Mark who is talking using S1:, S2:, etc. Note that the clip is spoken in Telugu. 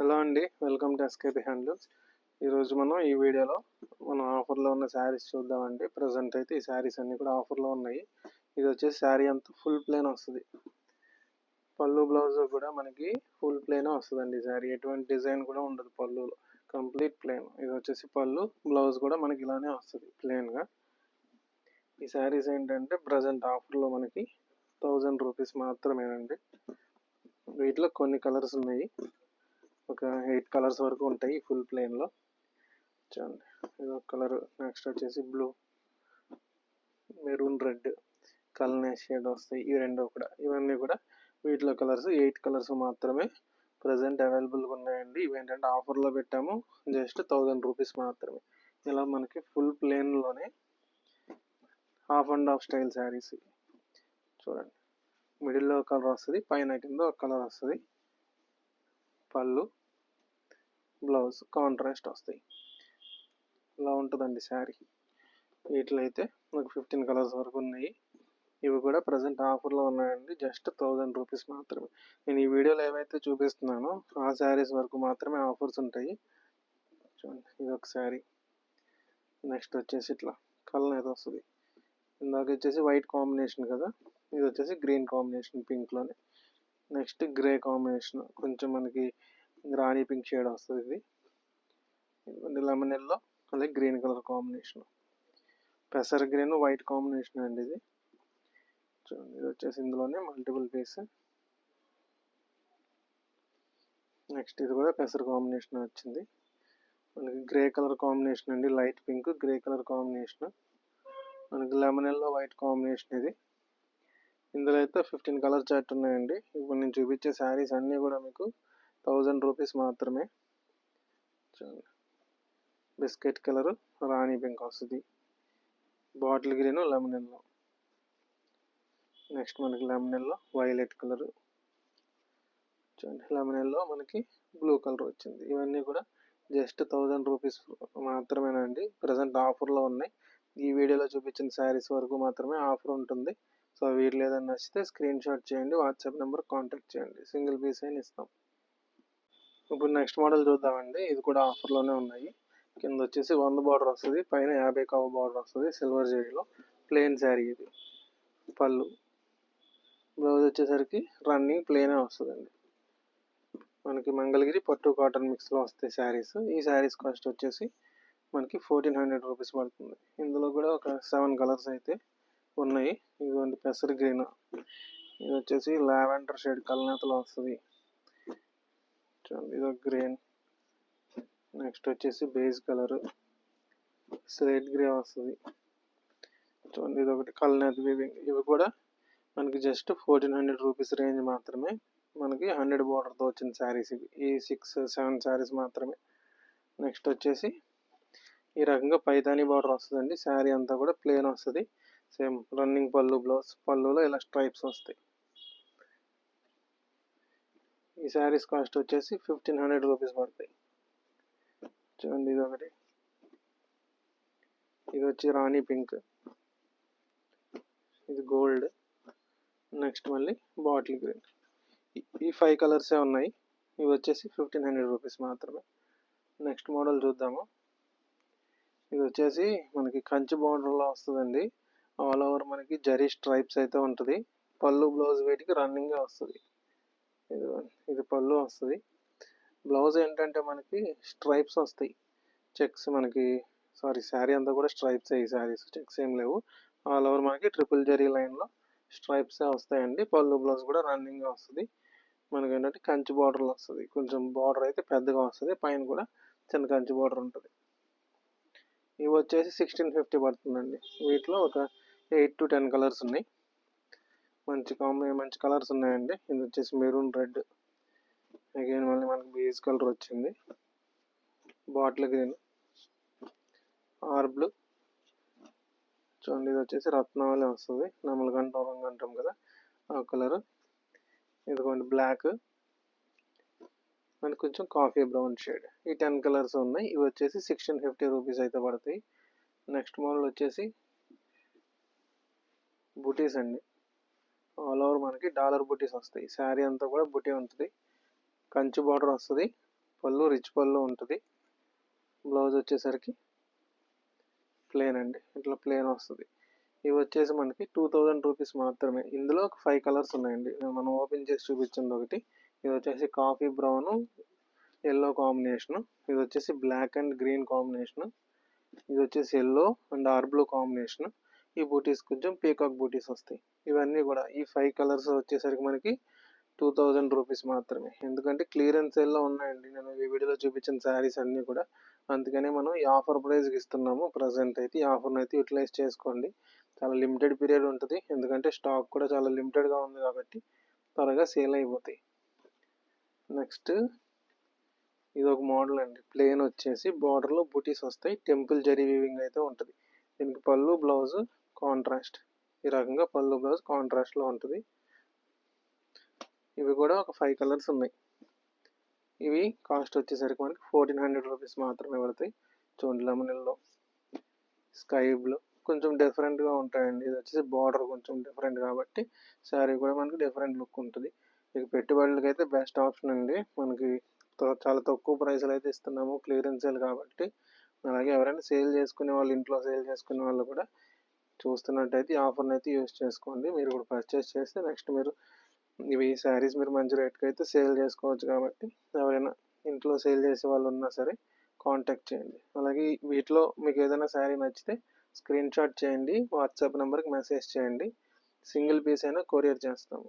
S1: హలో అండి వెల్కమ్ టు ఎస్కేపీ హ్యాండ్లూమ్స్ ఈరోజు మనం ఈ వీడియోలో మనం ఆఫర్లో ఉన్న శారీస్ చూద్దామండి. ప్రజెంట్ అయితే ఈ శారీస్ అన్నీ కూడా ఆఫర్లో ఉన్నాయి. ఇది వచ్చేసి శారీ అంతా ఫుల్ ప్లేన్ వస్తుంది. పళ్ళు బ్లౌజ్ కూడా మనకి ఫుల్ ప్లేనే వస్తుందండి ఈ శారీ. ఎటువంటి డిజైన్ కూడా ఉండదు పళ్ళులో. కంప్లీట్ ప్లేన్ ఇది వచ్చేసి పళ్ళు బ్లౌజ్ కూడా మనకి ఇలానే వస్తుంది ప్లేన్గా ఈ శారీస్ ఏంటంటే ప్రజెంట్ ఆఫర్లో మనకి థౌజండ్ రూపీస్ మాత్రమేనండి. వీటిలో కొన్ని కలర్స్ ఉన్నాయి. ఒక ఎయిట్ కలర్స్ వరకు ఉంటాయి ఫుల్ ప్లేన్లో. చూడండి ఇది ఒక కలర్. నెక్స్ట్ వచ్చేసి బ్లూ. మెరూన్ రెడ్ కల్నే షేడ్ వస్తాయి. ఈ రెండు కూడా. ఇవన్నీ కూడా వీటిలో కలర్స్ ఎయిట్ కలర్స్ మాత్రమే ప్రజెంట్ అవైలబుల్గా ఉన్నాయండి. ఇవి ఏంటంటే ఆఫర్లో పెట్టాము. జస్ట్ థౌజండ్ రూపీస్ మాత్రమే. ఇలా మనకి full ప్లేన్లోనే half and half style saris. చూడండి మిడిల్లో కలర్ వస్తుంది పైన కింద ఒక కలర్ వస్తుంది. పళ్ళు. బ్లౌజ్ కాంట్రాస్ట్ వస్తాయి. ఇలా ఉంటుందండి శారీ. వీటిలో అయితే నాకు ఫిఫ్టీన్ కలర్స్ వరకు ఉన్నాయి. ఇవి కూడా ప్రజెంట్ ఆఫర్లో ఉన్నాయండి. జస్ట్ థౌజండ్ రూపీస్ మాత్రమే. నేను ఈ వీడియోలో ఏవైతే చూపిస్తున్నానో ఆ శారీస్ వరకు మాత్రమే ఆఫర్స్ ఉంటాయి. చూడండి ఇది ఒక శారీ. నెక్స్ట్ వచ్చేసి ఇట్లా కలర్ అయితే వస్తుంది. ఇందాక వచ్చేసి వైట్ కాంబినేషన్ కదా? ఇది వచ్చేసి గ్రీన్ కాంబినేషన్ పింక్లోనే నెక్స్ట్ గ్రే కాంబినేషన్ కొంచెం మనకి రాణి పింక్ షేడ్ వస్తుంది ఇది. లెమన్ ఎల్లో అలాగే గ్రీన్ కలర్ కాంబినేషన్. పెసర్ గ్రీన్ వైట్ కాంబినేషన్ అండి ఇది. చూడండి ఇది వచ్చేసి ఇందులోనే మల్టిపుల్ పీస్. నెక్స్ట్ ఇది కూడా పెసర్ కాంబినేషన్ వచ్చింది. మనకి గ్రే కలర్ కాంబినేషన్ అండి light pink grey colour combination. మనకి లెమన్ ఎల్లో వైట్ కాంబినేషన్ ఇది. ఇందులో అయితే ఫిఫ్టీన్ కలర్ చార్ట్ ఉన్నాయండి. ఇప్పుడు నేను చూపించే శారీస్ అన్నీ కూడా మీకు థౌజండ్ రూపీస్ మాత్రమే. చూడండి. బిస్కెట్ కలర్ రాణి పింక్ వస్తుంది. Bottle green lemon yellow next మనకి లెమనెల్లో వైలెట్ కలర్. చూడండి లెమనెల్లో మనకి బ్లూ కలర్ వచ్చింది. ఇవన్నీ కూడా జస్ట్ థౌజండ్ రూపీస్ మాత్రమేనండి ప్రజెంట్ ఆఫర్లో ఉన్నాయి. ఈ వీడియోలో చూపించిన శారీస్ వరకు మాత్రమే ఆఫర్ ఉంటుంది. సో వీటిలో ఏదైనా నచ్చితే స్క్రీన్ షాట్ చేయండి వాట్సాప్ నెంబర్ కాంటాక్ట్ చేయండి. సింగిల్ పీస్ అయినా ఇస్తాం. ఇప్పుడు నెక్స్ట్ మోడల్ చూద్దామండి. ఇది కూడా ఆఫర్లోనే ఉన్నాయి. కింద వచ్చేసి వంద బార్డర్ వస్తుంది. పైన యాభై కావ బార్డర్ వస్తుంది. సిల్వర్ జరీలో ప్లెయిన్ శారీ ఇది. పళ్ళు. బ్లౌజ్ వచ్చేసరికి రన్నింగ్ ప్లెయినే వస్తుందండి. మనకి మంగళగిరి పట్టు కాటన్ మిక్స్లో వస్తాయి శారీస్ ఈ శారీస్ కాస్ట్ వచ్చేసి మనకి ఫోర్టీన్ హండ్రెడ్ రూపీస్ పడుతుంది. ఇందులో కూడా ఒక సెవెన్ కలర్స్ అయితే ఉన్నాయి. ఇదిగోండి పెసర్ గ్రీన్. ఇది వచ్చేసి లావెండర్ షేడ్ కలనేతలో వస్తుంది. చూడండి ఇది గ్రీన్. నెక్స్ట్ వచ్చేసి బేస్ కలర్. స్లేట్ గ్రే వస్తుంది. చూడండి ఇది ఒకటి కలనేత వీవింగ్. ఇవి కూడా మనకి just fourteen hundred rupees range మాత్రమే మనకి హండ్రెడ్ బార్డర్తో వచ్చిన శారీస్ ఇవి. ఈ సిక్స్ సెవెన్ శారీస్ మాత్రమే. నెక్స్ట్ వచ్చేసి ఈ రకంగా పైతానీ బార్డర్ వస్తుందండి. శారీ అంతా కూడా ప్లేన్ వస్తుంది. సేమ్ రన్నింగ్ పళ్ళు బ్లౌజ్ పళ్ళులో ఇలా స్ట్రైప్స్ వస్తాయి. ఈ శారీస్ కాస్ట్ వచ్చేసి ఫిఫ్టీన్ హండ్రెడ్ రూపీస్ పడతాయి. చూడండి ఇది ఒకటి ఇది వచ్చి రాణి పింక్. ఇది గోల్డ్. నెక్స్ట్ మళ్ళీ బాటిల్ గ్రీన్. ఈ ఫైవ్ కలర్సే ఉన్నాయి. ఇవి వచ్చేసి ఫిఫ్టీన్ హండ్రెడ్ రూపీస్ మాత్రమే. నెక్స్ట్ మోడల్ చూద్దాము. ఇది వచ్చేసి మనకి కంచి బార్డర్లో వస్తుందండి. ఆల్ ఓవర్ మనకి జరీ స్ట్రైప్స్ అయితే ఉంటుంది. పళ్ళు బ్లౌజ్ వీటికి రన్నింగే వస్తుంది. ఇది ఇది పళ్ళు వస్తుంది. బ్లౌజ్ ఏంటంటే మనకి స్ట్రైప్స్ వస్తాయి. చెక్స్ మనకి సారీ శారీ అంతా కూడా స్ట్రైప్స్ ఈ శారీస్ చెక్స్ ఏం లేవు. ఆల్ ఓవర్ మనకి ట్రిపుల్ జరీ లైన్లో స్ట్రైప్సే వస్తాయండి. పళ్ళు బ్లౌజ్ కూడా రన్నింగ్ వస్తుంది. మనకి ఏంటంటే కంచి బార్డర్లు వస్తుంది. కొంచెం బార్డర్ అయితే పెద్దగా వస్తుంది. పైన కూడా చిన్న కంచి బార్డర్ ఉంటుంది. ఇవి వచ్చేసి సిక్స్టీన్ ఫిఫ్టీ పడుతుందండి. వీటిలో ఒక ఎయిట్ టు టెన్ కలర్స్ ఉన్నాయి. మంచి కాంబి మంచి కలర్స్ ఉన్నాయండి. ఇది వచ్చేసి మెరూన్ రెడ్ అగైన్ మళ్ళీ మనకి బేస్ కలర్ వచ్చింది. బాటిల్ గ్రీన్ ఆర్ బ్లూ చూడండి ఇది వచ్చేసి రత్నావళి వస్తుంది. నమలగంట రంగు అంటాం కదా. ఆ కలర్ ఇదిగోండి బ్లాక్ మనకి కొంచెం కాఫీ బ్రౌన్ షేడ్ ఈ టెన్ కలర్స్ ఉన్నాయి. ఇవి వచ్చేసి సిక్స్టీన్ ఫిఫ్టీ రూపీస్ అయితే పడతాయి. నెక్స్ట్ మోడల్ వచ్చేసి బుటీస్ అండి. ఆల్ ఓవర్ మనకి డాలర్ బుటీస్ వస్తాయి. శారీ అంతా కూడా బుటీ ఉంటుంది. కంచి బార్డర్ వస్తుంది. పళ్ళు రిచ్ పళ్ళు ఉంటుంది. బ్లౌజ్ వచ్చేసరికి ప్లేన్ అండి. ఇట్లా ప్లేన్ వస్తుంది. ఇవి వచ్చేసి మనకి టూ థౌజండ్ రూపీస్ మాత్రమే. ఇందులో ఒక ఫైవ్ కలర్స్ ఉన్నాయండి. మనం ఓపెన్ చేసి చూపించింది ఒకటి. ఇది వచ్చేసి కాఫీ బ్రౌన్ ఎల్లో కాంబినేషన్. ఇది వచ్చేసి బ్లాక్ అండ్ గ్రీన్ కాంబినేషన్. ఇది వచ్చేసి yellow and or blue combination. ఈ బూటీస్ కొంచెం పీకాక్ బూటీస్ వస్తాయి. ఇవన్నీ కూడా ఈ ఫైవ్ కలర్స్ వచ్చేసరికి మనకి టూ థౌజండ్ రూపీస్ మాత్రమే. ఎందుకంటే క్లియరెన్స్ సేల్లో ఉన్నాయండి. నేను ఈ వీడియోలో చూపించిన శారీస్ అన్నీ కూడా. అందుకనే మనం ఈ ఆఫర్ ప్రైస్కి ఇస్తున్నాము. ప్రజెంట్ అయితే ఈ ఆఫర్ని అయితే యూటిలైజ్ చేసుకోండి. చాలా లిమిటెడ్ పీరియడ్ ఉంటుంది. ఎందుకంటే స్టాక్ కూడా చాలా లిమిటెడ్గా ఉంది కాబట్టి త్వరగా సేల్ అయిపోతాయి. నెక్స్ట్ ఇది ఒక మోడల్ అండి. ప్లేన్ వచ్చేసి బార్డర్లో బూటీస్ వస్తాయి. టెంపుల్ జరీ వీవింగ్ అయితే ఉంటుంది. దీనికి పళ్ళు బ్లౌజ్ కాంట్రాస్ట్ ఈ రకంగా పళ్ళు బ్లౌజ్ కాంట్రాస్ట్లో ఉంటుంది. ఇవి కూడా ఒక ఫైవ్ కలర్స్ ఉన్నాయి. ఇవి కాస్ట్ వచ్చేసరికి మనకి ఫోర్టీన్ హండ్రెడ్ రూపీస్ మాత్రమే పడతాయి. చూడండి లెమనల్లో స్కై బ్లూ కొంచెం డిఫరెంట్గా ఉంటాయండి. ఇది వచ్చేసి బార్డర్ కొంచెం డిఫరెంట్ కాబట్టి శారీ కూడా మనకి డిఫరెంట్ లుక్ ఉంటుంది. ఇక పెట్టుబడులకి అయితే బెస్ట్ ఆప్షన్ అండి. మనకి చాలా తక్కువ ప్రైస్లో అయితే ఇస్తున్నాము. క్లియరెన్స్ సేల్ కాబట్టి. అలాగే ఎవరైనా సేల్ చేసుకునే వాళ్ళు ఇంట్లో సేల్ చేసుకునే వాళ్ళు కూడా చూస్తున్నట్టయితే ఈ ఆఫర్ని అయితే యూస్ చేసుకోండి. మీరు కూడా పర్చేస్ చేస్తే నెక్స్ట్ మీరు ఇవి శారీస్ మీరు మంచి రేట్కి అయితే సేల్ చేసుకోవచ్చు కాబట్టి ఎవరైనా ఇంట్లో సేల్ చేసే వాళ్ళు ఉన్నా సరే కాంటాక్ట్ చేయండి. అలాగే వీటిలో మీకు ఏదైనా శారీ నచ్చితే స్క్రీన్ షాట్ చేయండి వాట్సాప్ నెంబర్కి మెసేజ్ చేయండి. సింగిల్ పీస్ అయినా కొరియర్ చేస్తాము.